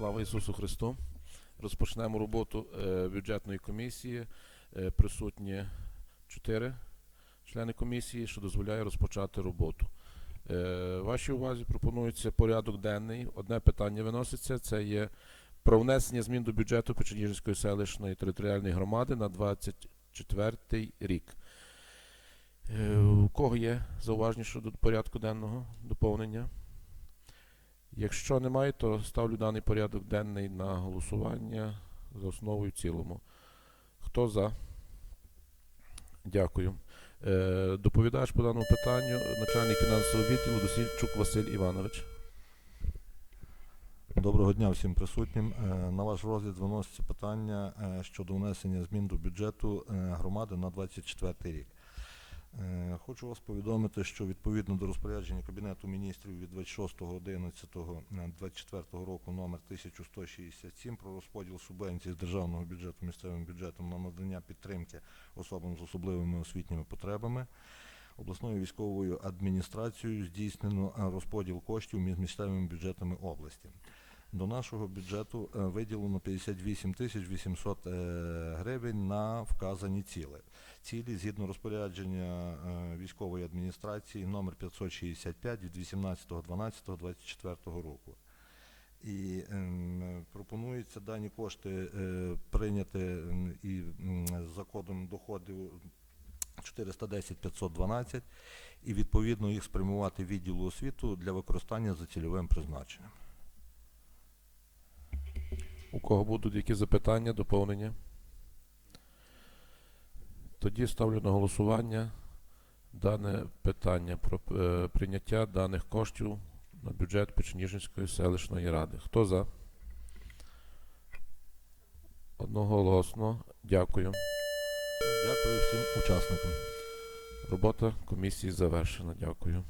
Слава Ісусу Христу! Розпочнемо роботу е, бюджетної комісії. Е, Присутні чотири члени комісії, що дозволяє розпочати роботу. Е, Вашій увазі пропонується порядок денний. Одне питання виноситься: це є про внесення змін до бюджету Печеніжинської селищної територіальної громади на 24 рік. У кого є зауваження щодо порядку денного доповнення? Якщо немає, то ставлю даний порядок денний на голосування за основу і в цілому. Хто за? Дякую. Е, доповідач по даному питанню начальник фінансового відділу Досільчук Василь Іванович. Доброго дня всім присутнім. Е, На ваш розгляд виноситься питання е, щодо внесення змін до бюджету е, громади на 24 рік. Е, Хочу вас повідомити, що відповідно до розпорядження Кабінету міністрів від 26.11.24 року номер 1167 про розподіл субвенцій з державного бюджету місцевим бюджетом на надання підтримки особам з особливими освітніми потребами. Обласною військовою адміністрацією здійснено е, розподіл коштів між місцевими бюджетами області. До нашого бюджету е, виділено 58 тисяч 800 е, гривень на вказані ціли. Цілі згідно розпорядження е, військової адміністрації номер 565 від 18.12.24 року. І ем, пропонується дані кошти прийняти і за кодом доходів 410 512 і відповідно їх спрямувати відділу освіту для використання за цільовим призначенням. У кого будуть які запитання, доповнення? Тоді ставлю на голосування дане питання про е, прийняття даних коштів на бюджет Печеніжинської селищної ради. Хто за? Одноголосно. Дякую. Дякую всім учасникам. Робота комісії завершена. Дякую.